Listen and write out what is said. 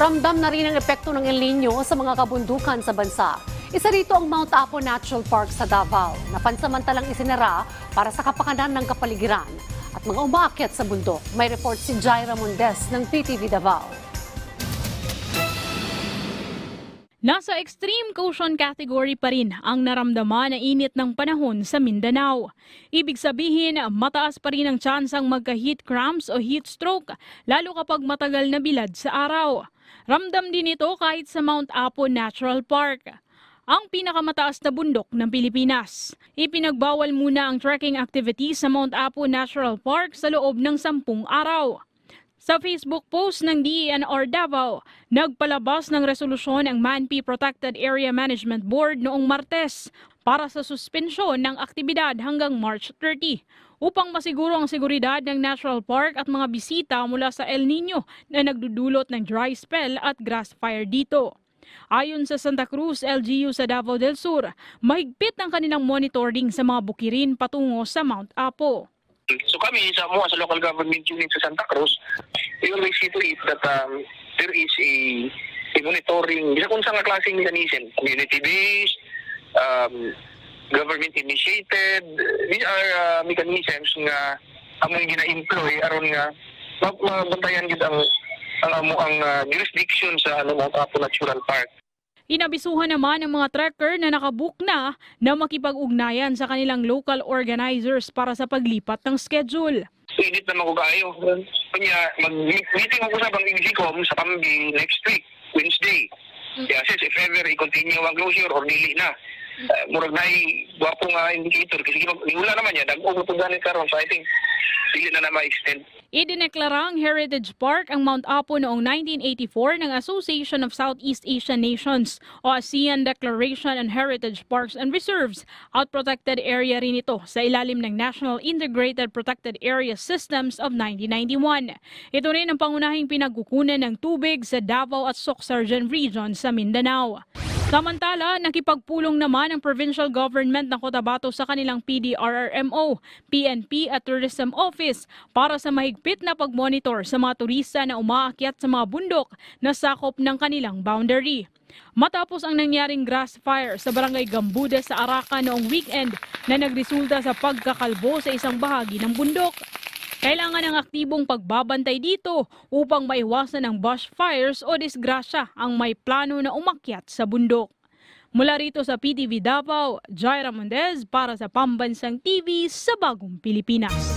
Ramdam na rin ang epekto ng El Nino sa mga kabundukan sa bansa. Isa rito ang Mount Apo Natural Park sa Davao na pansamantalang isinara para sa kapakanan ng kapaligiran at mga umaakyat sa bundok. May report si Jaira Mondes ng PTV Davao. Nasa extreme caution category pa rin ang naramdaman na init ng panahon sa Mindanao. Ibig sabihin, mataas pa rin ang tsansang magka-heat cramps o heat stroke, lalo kapag matagal na bilad sa araw. Ramdam din ito kahit sa Mount Apo Natural Park ang pinakamataas na bundok ng Pilipinas. Ipinagbawal muna ang trekking activities sa Mount Apo Natural Park sa loob ng sampung araw. Sa Facebook post ng DENR Davao, nagpalabas ng resolusyon ang Manpi Protected Area Management Board noong Martes para sa suspensyon ng aktibidad hanggang March 30 upang masiguro ang seguridad ng Natural Park at mga bisita mula sa El Nino na nagdudulot ng dry spell at grass fire dito. Ayon sa Santa Cruz LGU sa Davao del Sur, mahigpit ang kanilang monitoring sa mga bukirin patungo sa Mount Apo. So kami sa mga sa local government unit sa Santa Cruz, we always see to it that um, there is a, a monitoring, isa kung saan klaseng mechanism, community-based, um, government-initiated, these are uh, mechanisms nga among gina-employ aron nga ma- mabantayan gid ang ang amo ang uh, jurisdiction sa ano Apo Natural Park. Inabisuhan naman ng mga trekker na nakabook na na makipag-ugnayan sa kanilang local organizers para sa paglipat ng schedule. Init na magugayo. Kanya, mag-meeting ako sa Bang Exicom sa Pambi next week, Wednesday. Kaya sis, if ever i-continue ang closure or dili na, uh, murag na gwapo nga indicator. Kasi wala naman yan, nag-ugot ganit karon So I think, dili na na ma-extend. Idineklarang Heritage Park ang Mount Apo noong 1984 ng Association of Southeast Asian Nations o ASEAN Declaration on Heritage Parks and Reserves at protected area rin ito sa ilalim ng National Integrated Protected Area Systems of 1991. Ito rin ang pangunahing pinagkukunan ng tubig sa Davao at Socsargen Region sa Mindanao. Samantala, nakipagpulong naman ang provincial government ng Cotabato sa kanilang PDRRMO, PNP at Tourism Office para sa mahigpit na pagmonitor sa mga turista na umaakyat sa mga bundok na sakop ng kanilang boundary. Matapos ang nangyaring grass fire sa barangay Gambuda sa Araka noong weekend na nagresulta sa pagkakalbo sa isang bahagi ng bundok. Kailangan ng aktibong pagbabantay dito upang maiwasan ang bushfires o disgrasya ang may plano na umakyat sa bundok. Mula rito sa PTV Davao, Jaira Mendez para sa Pambansang TV sa Bagong Pilipinas.